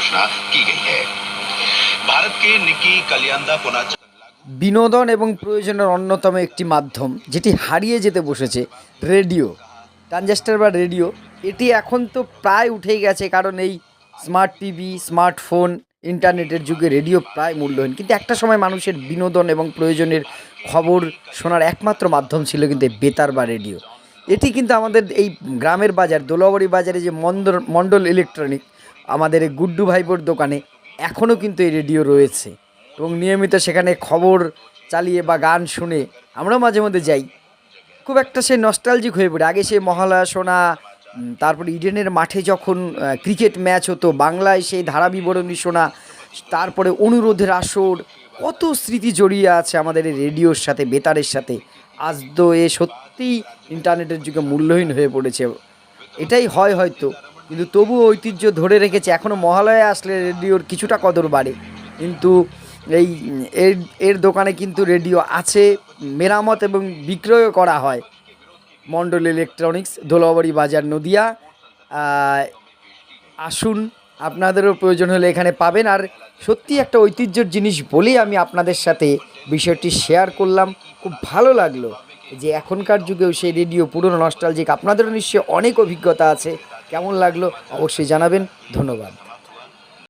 घोषणा की गई है भारत के निकी कलियांदा पुनाचा বিনোদন এবং প্রয়োজনের অন্যতম একটি মাধ্যম যেটি হারিয়ে যেতে বসেছে রেডিও ট্রানজাস্টার বা রেডিও এটি এখন তো প্রায় উঠেই গেছে কারণ এই স্মার্ট টিভি স্মার্টফোন ইন্টারনেটের যুগে রেডিও প্রায় মূল্যহীন কিন্তু একটা সময় মানুষের বিনোদন এবং প্রয়োজনের খবর শোনার একমাত্র মাধ্যম ছিল কিন্তু এই বেতার বা রেডিও এটি কিন্তু আমাদের এই গ্রামের বাজার দোলাবাড়ি বাজারে যে মন্ডল মণ্ডল ইলেকট্রনিক আমাদের গুড্ডু ভাইবোর দোকানে এখনও কিন্তু এই রেডিও রয়েছে। এবং নিয়মিত সেখানে খবর চালিয়ে বা গান শুনে আমরাও মাঝে মধ্যে যাই। খুব একটা সে নস্টালজিক হয়ে পড়ে। আগে সে মহালয়া শোনা তারপরে ইডেনের মাঠে যখন ক্রিকেট ম্যাচ হতো, বাংলায় সেই ধারা বিবরণী শোনা তারপরে অনুরোধের আসর, কত স্মৃতি জড়িয়ে আছে আমাদের এই রেডিওর সাথে, বেতারের সাথে। আজ তো এ সত্যিই ইন্টারনেটের যুগে মূল্যহীন হয়ে পড়েছে। এটাই হয় হয়তো। কিন্তু তবু ঐতিহ্য ধরে রেখেছে। এখনও মহালয়ে আসলে রেডিওর কিছুটা কদর বাড়ে। কিন্তু এই এর এর দোকানে কিন্তু রেডিও আছে, মেরামত এবং বিক্রয়ও করা হয়। মণ্ডল ইলেকট্রনিক্স, ধোলাবাড়ি বাজার, নদিয়া। আসুন, আপনাদেরও প্রয়োজন হলে এখানে পাবেন। আর সত্যি একটা ঐতিহ্যের জিনিস বলেই আমি আপনাদের সাথে বিষয়টি শেয়ার করলাম। খুব ভালো লাগল যে এখনকার যুগেও সেই রেডিও পুরনো নস্টালজিক, আপনাদেরও নিশ্চয়ই অনেক অভিজ্ঞতা আছে। কেমন লাগল অবশ্যই জানাবেন। ধন্যবাদ।